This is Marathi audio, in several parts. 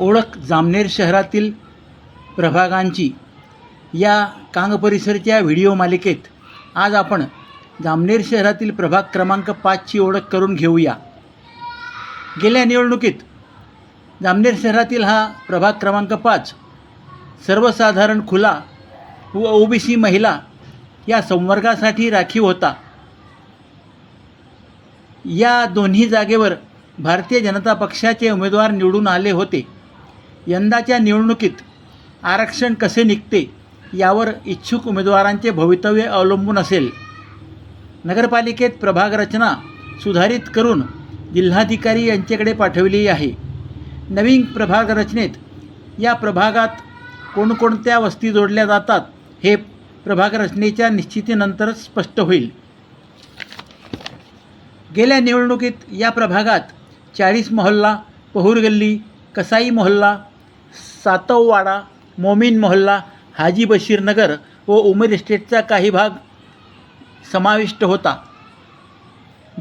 ओळख जामनेर शहरातील प्रभागांची या कांग परिसरच्या व्हिडिओ मालिकेत आज आपण जामनेर शहरातील प्रभाग क्रमांक पाचची ओळख करून घेऊया. गेल्या निवडणुकीत जामनेर शहरातील हा प्रभाग क्रमांक पाच सर्वसाधारण खुला व ओबीसी महिला या संवर्गासाठी राखीव होता. या दोन्ही जागेवर भारतीय जनता पक्षाचे उमेदवार निवडून आले होते. यंदाच्या निवडणुकीत आरक्षण कसे निघते यावर इच्छुक उमेदवारांचे भवितव्य अवलंबून असेल. नगरपालिकेत प्रभाग रचना सुधारित करून जिल्हाधिकारी यांच्याकडे पाठविली आहे. नवीन प्रभाग रचनेत या प्रभागात कोणकोणत्या वस्ती जोडल्या जातात हे प्रभाग रचनेच्या निश्चितीनंतरच स्पष्ट होईल. गेल्या निवडणुकीत या प्रभागात चाळीस मोहल्ला पहूर गल्ली कसाई मोहल्ला सातववाडा मोमीन मोहल्ला हाजी बशीर नगर व उमेद इस्टेटचा काही भाग समाविष्ट होता.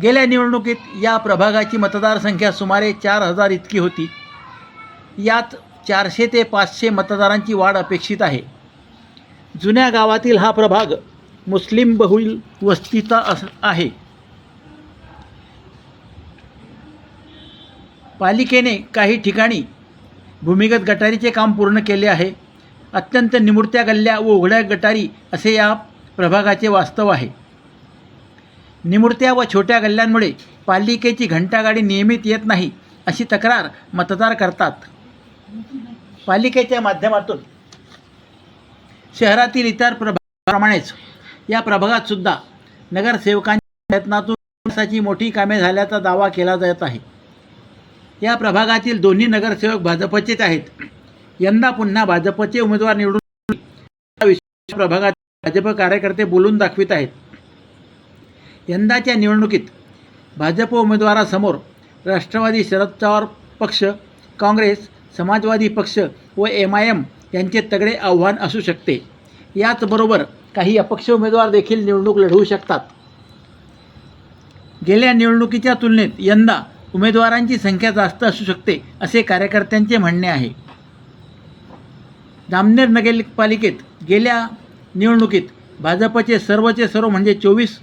गेल्या निवडणुकीत या प्रभागाची मतदारसंख्या सुमारे चार हजार इतकी होती. यात चारशे ते पाचशे मतदारांची वाढ अपेक्षित आहे. जुन्या गावातील हा प्रभाग मुस्लिम बहुल वस्तीचा अस आहे. पालिकेने काही ठिकाणी भूमिगत गटारीचे काम पूर्ण केले आहे. अत्यंत निमुळत्या गल्ल्या व उघड्या गटारी असे या प्रभागाचे वास्तव आहे. निमुळत्या व छोट्या गल्ल्यांमुळे पालिकेची घंटागाडी नियमित येत नाही अशी तक्रार मतदार करतात. पालिकेच्या माध्यमातून शहरातील इतर प्रभागाप्रमाणेच या प्रभागात सुद्धा नगरसेवकांच्या प्रयत्नातून विकासाची मोठी कामे झाल्याचा दावा केला जात आहे. या प्रभागातील दोन्ही नगरसेवक भाजपचेच आहेत. यंदा पुन्हा भाजपचे उमेदवार निवडून विशेष प्रभागात भाजप कार्यकर्ते बोलून दाखवित आहेत. यंदाच्या निवडणुकीत भाजप उमेदवारासमोर राष्ट्रवादी शरद पवार पक्ष काँग्रेस समाजवादी पक्ष व एम आय एम यांचे तगडे आव्हान असू शकते. याचबरोबर काही अपक्ष उमेदवार देखील निवडणूक लढवू शकतात. गेल्या निवडणुकीच्या तुलनेत यंदा उमेदवारांची संख्या जास्त असू शकते असे कार्यकर्त्यांचे म्हणणे आहे. जामनेर नगरपालिकेत गेल्या निवडणुकीत भाजपचे सर्वचे सर्व म्हणजे चोवीस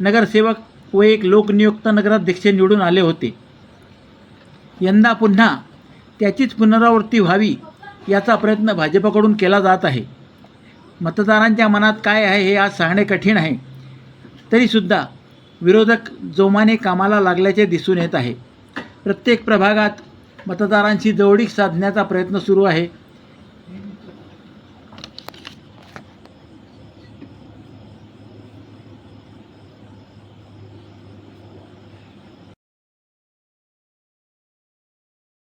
नगरसेवक व एक लोकनियुक्त नगराध्यक्ष निवडून आले होते. यंदा पुन्हा त्याचीच पुनरावृत्ती व्हावी याचा प्रयत्न भाजपकडून केला जात आहे. मतदारांच्या मनात काय आहे हे आज सांगणे कठीण आहे. तरीसुद्धा विरोधक जोमाने कामाला लागल्याचे दिसून येत आहे. प्रत्येक प्रभागात मतदारांशी जवळीक साधण्याचा प्रयत्न सुरू आहे.